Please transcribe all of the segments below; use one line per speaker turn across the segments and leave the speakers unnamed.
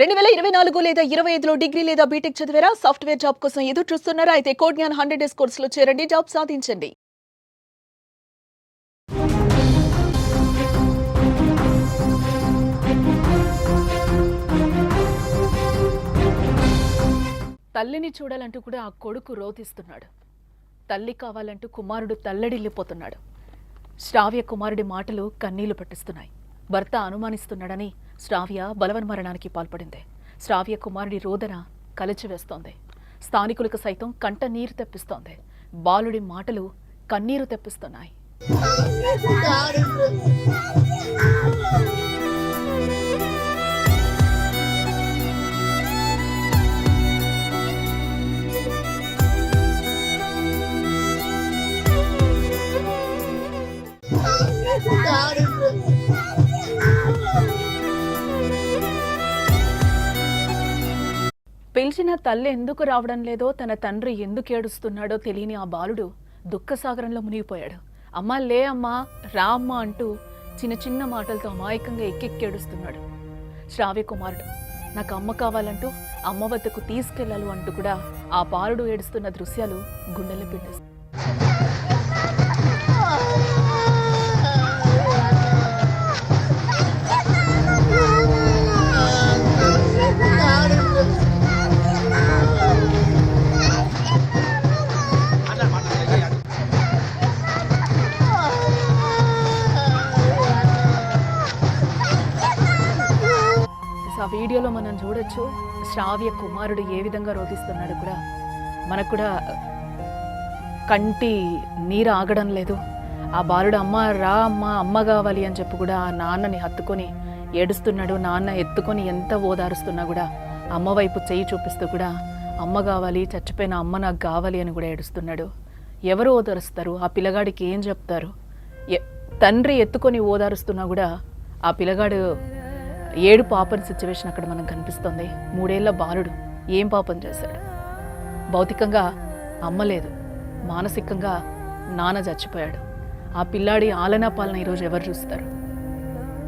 రెండు వేల ఇరవై నాలుగు లేదా ఇరవై ఐదులో డిగ్రీ లేదా బీటెక్ చదివారా? సాఫ్ట్వేర్ జాబ్ కోసం ఎదురు చూస్తున్నారా అయితే కోడ్ జ్ఞాన్ హండ్రెడ్ డేస్ కోర్సులో చేరండి. జాబ్ సాధించండి. తల్లిని చూడాలంటూ కూడా ఆ కొడుకు రోధిస్తున్నాడు. తల్లి కావాలంటూ కుమారుడు తల్లడిల్లిపోతున్నాడు. శ్రావ్య కుమారుడి మాటలు కన్నీళ్ళు పట్టిస్తున్నాయి. భర్త అనుమానిస్తున్నాడని శ్రావ్య బలవన్మరణానికి పాల్పడింది. శ్రావ్య కుమారుడి రోదన కలిచివేస్తోంది. స్థానికులకు సైతం కంట నీరు తెప్పిస్తోంది. బాలుడి మాటలు కన్నీరు తెప్పిస్తున్నాయి. పిలిచిన తల్లి ఎందుకు రావడం లేదో తన తండ్రి ఎందుకు ఏడుస్తున్నాడో తెలియని ఆ బాలుడు దుఃఖసాగరంలో మునిగిపోయాడు. అమ్మా లే అమ్మా రా అమ్మా అంటూ చిన్న చిన్న మాటలతో అమాయకంగా ఎక్కెక్కేడుస్తున్నాడు శ్రావ్య కుమారుడు నాకు అమ్మ కావాలంటూ అమ్మ వద్దకు తీసుకెళ్ళాలి అంటూ కూడా ఆ బాలుడు ఏడుస్తున్న దృశ్యాలు గుండెలు పిండేస్తాయి. వీడియోలో మనం చూడొచ్చు శ్రావ్య కుమారుడు ఏ విధంగా రోధిస్తున్నాడు కూడా. మనకు కూడా కంటి నీరు ఆగడం లేదు. ఆ బాలుడు అమ్మ రా అమ్మ అమ్మ కావాలి అని చెప్పి కూడా ఆ నాన్నని హత్తుకొని ఏడుస్తున్నాడు. నాన్న ఎత్తుకొని ఎంత ఓదారుస్తున్నా కూడా అమ్మ వైపు చెయ్యి చూపిస్తూ కూడా అమ్మ కావాలి చచ్చిపోయిన అమ్మ నాకు కావాలి అని కూడా ఏడుస్తున్నాడు. ఎవరు ఓదారుస్తారు? ఆ పిల్లగాడికి ఏం చెప్తారు? ఎ- తండ్రి ఎత్తుకొని ఓదారుస్తున్నా కూడా ఆ పిల్లగాడు ఏడు పాపం సిచ్యువేషన్ అక్కడ మనకు కనిపిస్తుంది. మూడేళ్ళ బాలుడు ఏం పాపం చేశాడు? భౌతికంగా అమ్మలేదు మానసికంగా నాన్న చచ్చిపోయాడు. ఆ పిల్లాడి ఆలనా పాలన ఈరోజు ఎవరు చూస్తారు?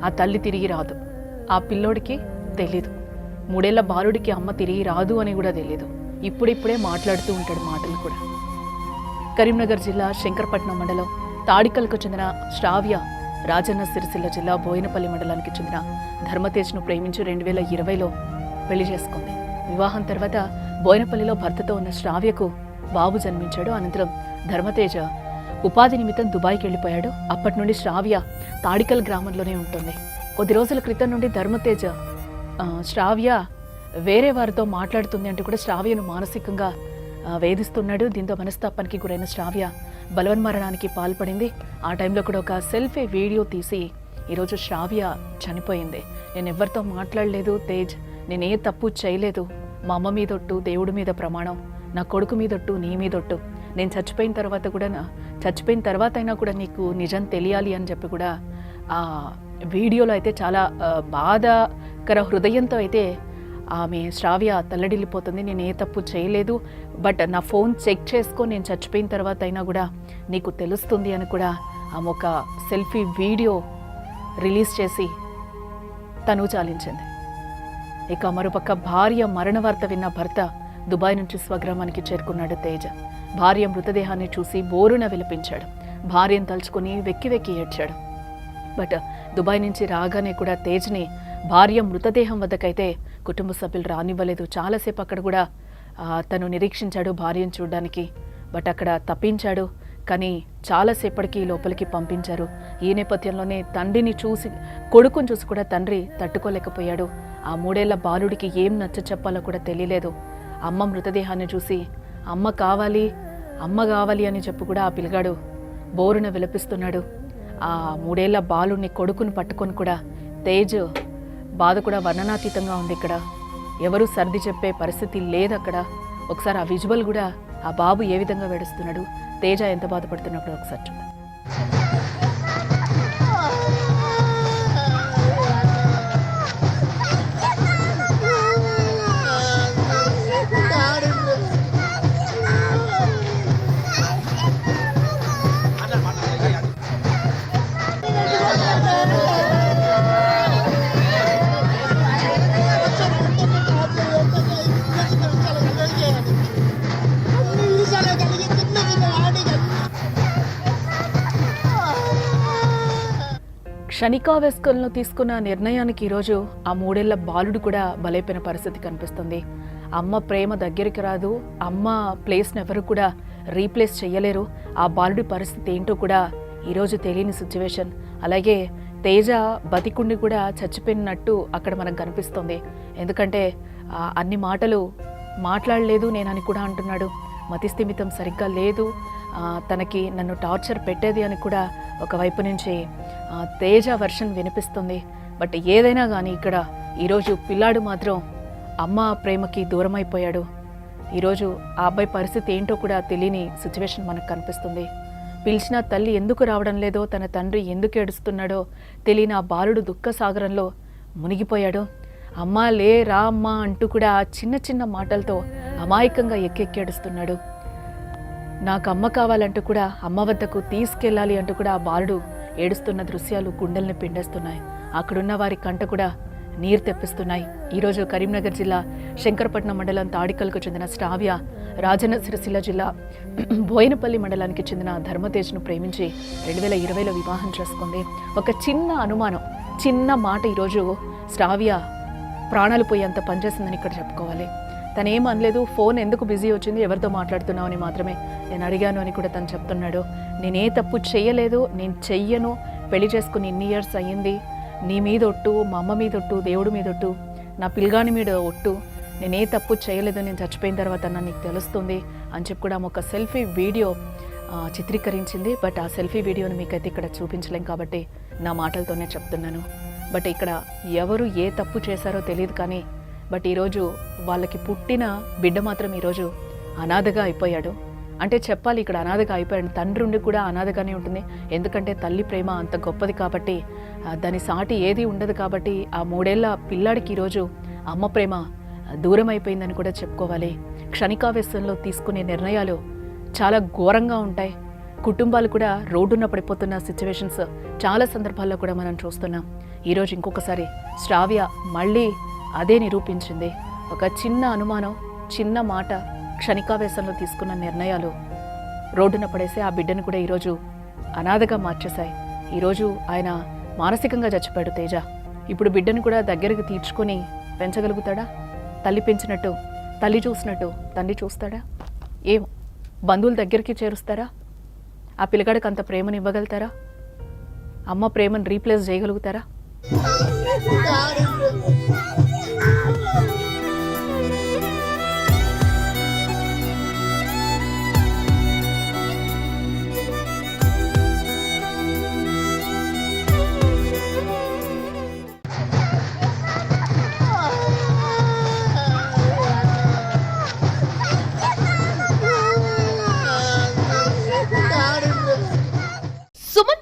ఆ తల్లి తిరిగి రాదు. ఆ పిల్లోడికి తెలీదు. మూడేళ్ళ బాలుడికి అమ్మ తిరిగి రాదు అని కూడా తెలియదు ఇప్పుడిప్పుడే మాట్లాడుతూ ఉంటాడు మాటలు కూడా. కరీంనగర్ జిల్లా శంకరపట్నం మండలం తాడికల్కు చెందిన శ్రావ్య రాజన్న సిరిసిల్ల జిల్లా బోయినపల్లి మండలానికి చెందిన ధర్మతేజ్ను ప్రేమించి రెండు వేల ఇరవైలో పెళ్ళి చేసుకుంది. వివాహం తర్వాత బోయినపల్లిలో భర్తతో ఉన్న శ్రావ్యకు బాబు జన్మించాడు. అనంతరం ధర్మతేజ ఉపాధి నిమిత్తం దుబాయ్కి వెళ్ళిపోయాడు. అప్పటి నుండి శ్రావ్య తాడికల్ గ్రామంలోనే ఉంటుంది. కొద్ది రోజుల క్రితం నుండి ధర్మతేజ శ్రావ్య వేరే వారితో మాట్లాడుతుంది అంటూ కూడా శ్రావ్యను మానసికంగా వేధిస్తున్నాడు. దీంతో మనస్తాపానికి గురైన శ్రావ్య బలవన్మరణానికి పాల్పడింది. ఆ టైంలో కూడా ఒక సెల్ఫీ వీడియో తీసి ఈరోజు శ్రావ్య చనిపోయింది. నేను ఎవరితో మాట్లాడలేదు తేజ్. నేను ఏ తప్పు చేయలేదు. మా అమ్మ మీదొట్టు దేవుడి మీద ప్రమాణం. నా కొడుకు మీదొట్టు నీ మీదొట్టు. నేను చచ్చిపోయిన తర్వాత కూడా నా చచ్చిపోయిన తర్వాత అయినా కూడా నీకు నిజం తెలియాలి అని చెప్పి కూడా ఆ వీడియోలో అయితే చాలా బాధకర బాధాకర హృదయంతో అయితే ఆమె శ్రావ్య తల్లడిల్లిపోతుంది నేను ఏ తప్పు చేయలేదు బట్ నా ఫోన్ చెక్ చేసుకో నేను చచ్చిపోయిన తర్వాత అయినా కూడా నీకు తెలుస్తుంది అని కూడా ఆమె ఒక సెల్ఫీ వీడియో రిలీజ్ చేసి తను చాలించింది ఇక మరోపక్క భార్య మరణ వార్త విన్న భర్త దుబాయ్ నుంచి స్వగ్రామానికి చేరుకున్నాడు తేజ. భార్య మృతదేహాన్ని చూసి బోరున విలపించాడు. భార్యను తలుచుకుని వెక్కి వెక్కి ఏడ్చాడు. బట్ దుబాయ్ నుంచి రాగానే కూడా తేజ్ని భార్య మృతదేహం వద్దకైతే కుటుంబ సభ్యులు రానివ్వలేదు. చాలాసేపు అక్కడ కూడా తను నిరీక్షించాడు భార్యను చూడడానికి. బట్ అక్కడ తప్పించాడు. కానీ చాలాసేపటికి లోపలికి పంపించారు. ఈ నేపథ్యంలోనే తండ్రిని చూసి కొడుకుని చూసి కూడా తండ్రి తట్టుకోలేకపోయాడు. ఆ మూడేళ్ళ బాలుడికి ఏం నచ్చ చెప్పాలో కూడా తెలియలేదు. అమ్మ మృతదేహాన్ని చూసి అమ్మ కావాలి అమ్మ కావాలి అని చెప్పు కూడా ఆ పిలిగాడు బోరున విలపిస్తున్నాడు. ఆ మూడేళ్ళ బాలుని కొడుకుని పట్టుకొని కూడా తేజ్ బాధ కూడా వర్ణనాతీతంగా ఉంది ఇక్కడ. ఎవరు సర్ది చెప్పే పరిస్థితి లేదు అక్కడ. ఒకసారి ఆ విజువల్ కూడా ఆ బాబు ఏ విధంగా వేడుస్తున్నాడు? తేజ ఎంత బాధపడుతున్నప్పుడు ఒకసారి చూద్దాం క్షణికావేస్కల్లో తీసుకున్న నిర్ణయానికి ఈరోజు ఆ మూడేళ్ళ బాలుడు కూడా బలైపోయిన పరిస్థితి కనిపిస్తుంది. అమ్మ ప్రేమ దగ్గరికి రాదు అమ్మ ప్లేస్ని ఎవరు కూడా రీప్లేస్ చేయలేరు ఆ బాలుడి పరిస్థితి ఏంటో కూడా ఈరోజు తెలియని సిచ్యువేషన్. అలాగే తేజ బతికుండి కూడా చచ్చిపోయినట్టు అక్కడ మనకు కనిపిస్తుంది. ఎందుకంటే అన్ని మాటలు మాట్లాడలేదు నేనని కూడా అంటున్నాడు. మతిస్థిమితం సరిగ్గా లేదు. తనకి నన్ను టార్చర్ పెట్టేది అని కూడా ఒకవైపు నుంచి తేజ వర్షన్ వినిపిస్తుంది. బట్ ఏదైనా కానీ ఇక్కడ ఈరోజు పిల్లాడు మాత్రం అమ్మ ప్రేమకి దూరమైపోయాడు. ఈరోజు ఆ అబ్బాయి పరిస్థితి ఏంటో కూడా తెలియని సిచ్యువేషన్ మనకు కనిపిస్తుంది. పిలిచిన తల్లి ఎందుకు రావడం లేదో తన తండ్రి ఎందుకు ఏడుస్తున్నాడో తెలియని ఆ బాలుడు దుఃఖ సాగరంలో మునిగిపోయాడు. అమ్మా లే రా అమ్మా అంటూ కూడా చిన్న చిన్న మాటలతో అమాయకంగా ఎక్కెక్కేడుస్తున్నాడు. నాకు అమ్మ కావాలంటూ కూడా అమ్మ వద్దకు తీసుకెళ్ళాలి అంటూ కూడా ఆ బాలుడు ఏడుస్తున్న దృశ్యాలు గుండెల్ని పిండేస్తున్నాయి. అక్కడున్న వారి కంట కూడా నీరు తెప్పిస్తున్నాయి. ఈరోజు కరీంనగర్ జిల్లా శంకరపట్నం మండలం తాడికల్కు చెందిన శ్రావ్య రాజన్న సిరిసిల్ల జిల్లా బోయినపల్లి మండలానికి చెందిన ధర్మతేజ్ను ప్రేమించి రెండు వేల ఇరవైలో వివాహం చేసుకుంది. ఒక చిన్న అనుమానం చిన్న మాట ఈరోజు శ్రావ్య ప్రాణాలు పోయేంత పనిచేసిందని ఇక్కడ చెప్పుకోవాలి. తను అనలేదు ఫోన్ ఎందుకు బిజీ వచ్చింది ఎవరితో మాట్లాడుతున్నావు అని మాత్రమే. నేను అడిగాను అని కూడా తను చెప్తున్నాడు. నేనే తప్పు చేయలేదు నేను చెయ్యను. పెళ్ళి చేసుకుని ఇన్ని ఇయర్స్ అయ్యింది. నీ మీద ఒట్టు మా అమ్మ మీద ఒట్టు దేవుడి మీద ఒట్టు నా పిల్గాని మీద ఒట్టు. నేనే తప్పు చేయలేదు నేను చచ్చిపోయిన తర్వాత నన్ను నీకు తెలుస్తుంది అని చెప్పి కూడా ఒక సెల్ఫీ వీడియో చిత్రీకరించింది. బట్ ఆ సెల్ఫీ వీడియోని మీకైతే ఇక్కడ చూపించలేం కాబట్టి నా మాటలతోనే చెప్తున్నాను. బట్ ఇక్కడ ఎవరు ఏ తప్పు చేశారో తెలియదు కానీ బట్ ఈరోజు వాళ్ళకి పుట్టిన బిడ్డ మాత్రం ఈరోజు అనాథగా అయిపోయాడు. అంటే చెప్పాలి ఇక్కడ అనాథగా అయిపోయాడు. తండ్రి ఉండి కూడా అనాథగానే ఉంటుంది. ఎందుకంటే తల్లి ప్రేమ అంత గొప్పది కాబట్టి దాని సాటి ఏది ఉండదు కాబట్టి ఆ మూడేళ్ళ పిల్లాడికి ఈరోజు అమ్మ ప్రేమ దూరం అయిపోయిందని కూడా చెప్పుకోవాలి. క్షణికావేశంలో తీసుకునే నిర్ణయాలు చాలా ఘోరంగా ఉంటాయి. కుటుంబాలు కూడా రోడ్డున పడిపోతున్న సిచ్యువేషన్స్ చాలా సందర్భాల్లో కూడా మనం చూస్తున్నాం. ఈరోజు ఇంకొకసారి శ్రావ్య మళ్ళీ అదే నిరూపించింది. ఒక చిన్న అనుమానం చిన్న మాట క్షణికావేశంలో తీసుకున్న నిర్ణయాలు. రోడ్డున పడేసే ఆ బిడ్డను కూడా ఈరోజు అనాథగా మార్చేశాయి. ఈరోజు ఆయన మానసికంగా చచ్చిపోయాడు తేజ. ఇప్పుడు బిడ్డను కూడా దగ్గరకు తీర్చుకొని పెంచగలుగుతాడా? తల్లి పెంచినట్టు తల్లి చూసినట్టు తండ్రి చూస్తాడా? ఏం బంధువుల దగ్గరికి చేరుస్తారా? ఆ పిల్లగాడికి అంత ప్రేమను ఇవ్వగలుగుతారా? అమ్మ ప్రేమను రీప్లేస్ చేయగలుగుతారా?